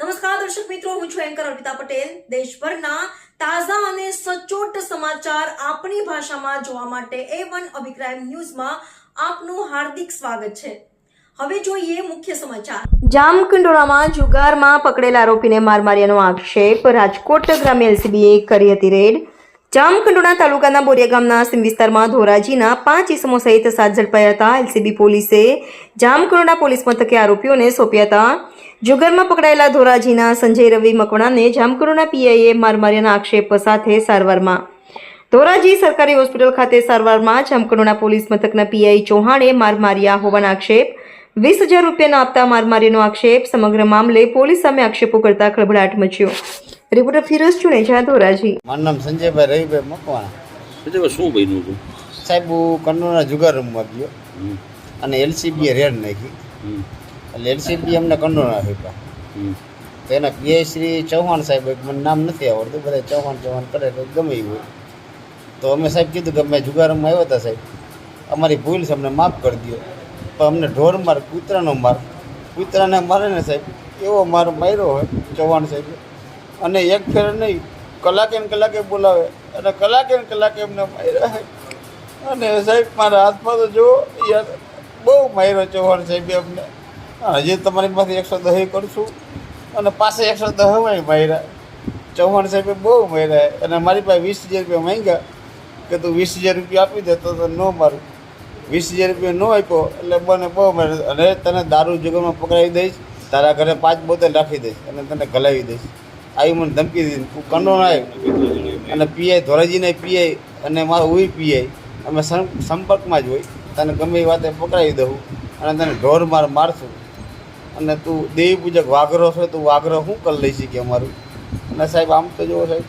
નમસ્કાર, દર્શક મિત્રો, હું છું એન્કર અર્પિતા પટેલ. દેશભરના તાજા અને સચોટ સમાચાર આપણી ભાષામાં જોવા માટે એ વન અભિપ્રાય ન્યૂઝમાં આપનું હાર્દિક સ્વાગત છે. હવે જોઈએ મુખ્ય સમાચાર. જામકુંડોળામાં જુગારમાં પકડેલા આરોપીને માર માર્યાનો આક્ષેપ. રાજકોટ ગ્રામ્ય એલસીબીએ કરી હતી રેડ. જામકંડોળા તાલુકાના બોરિયા ગામના સીમ વિસ્તારમાં ધોરાજીના પાંચ ઇસમો સહિત સાત ઝડપાયા હતા. એલસીબી પોલીસે જામકંડોળા પોલીસ મથકે આરોપીઓને સોંપ્યા હતા. જુગારમાં પકડાયેલા ધોરાજીના સંજય રવિ મકવાણાને જામકુરુના પીઆઈએ મારમાર્યાના આક્ષેપ સાથે સારવારમાં. ધોરાજી સરકારી હોસ્પિટલ ખાતે સારવારમાં જામકુરુના પોલીસ મથકના પીઆઈ ચૌહાણે માર માર્યા હોવાના આક્ષેપ. વીસ હજાર રૂપિયાના આપતા મારમારીનો આક્ષેપ. સમગ્ર મામલે પોલીસ સામે આક્ષેપો કરતા ખળભળાટ મચ્યો. રિપોર્ટર ફિરોઝ ચુનેજા ધોરાજી. મારું નામ સંજયભાઈ રવિભાઈ મકવાણા. શું બન્યું હતું? સાહેબ હું કન્નોના જુગાર રમવા ગયો અને એલસીબીએ રેડ નાખી. એટલે એલસીબી અમને કન્નોના આપ્યા. તેના પીઆઈ શ્રી ચૌહાણ સાહેબ મને નામ નથી આવડતું બધા ચૌહાણ ચૌહાણ કરે તો ગમે હોય. તો અમે સાહેબ કીધું કે અમે જુગારમાં આવ્યા હતા સાહેબ. અમારી ભૂલ છે અમને માફ કરી દો પણ અમને ઢોર માર કૂતરાનો માર. કૂતરાને મારે ને સાહેબ એવો માર માર્યો હોય ચૌહાણ સાહેબ. અને એક ફેર નહીં કલાકે ને કલાકે બોલાવે. અને કલાકે ને કલાકે એમને માર્યા અને સાહેબ મારા હાથમાં તો જો યાર બહુ માર્યો ચૌહાણ સાહેબે અમને. હજી તમારી પાસે એકસો દહ કરશું. અને પાસે એકસો દહ માર્યા ચૌહાણ સાહેબે બહુ માર્યા. અને મારી પાસે વીસ હજાર રૂપિયા માંગ્યા કે તું વીસ હજાર રૂપિયા આપી દે તો ન મારું. વીસ હજાર રૂપિયા ન આપ્યો એટલે મને બહુ માર્યો. અને તને દારૂ જુગારમાં પકડાવી દઈશ, તારા ઘરે પાંચ બોતલ રાખી દઈશ અને તને ગલાવી દઈશ. આવી મને ધમકી દીધી. તું કંડો ના આવ્યો અને પીઆઈ ધોરાજીને પીઆઈ અને મારે ઉઈ પીઆઈ. અમે સંપર્કમાં જ હોય. તને ગમે એ વાતે પકડાવી દઉં. અને તને ઢોર માર, મારશું. અને તું દેવી પૂજક વાઘરો છે, તું વાઘરો શું કરી લઈશ કે અમારું? અને સાહેબ, આમ તો જુઓ સાહેબ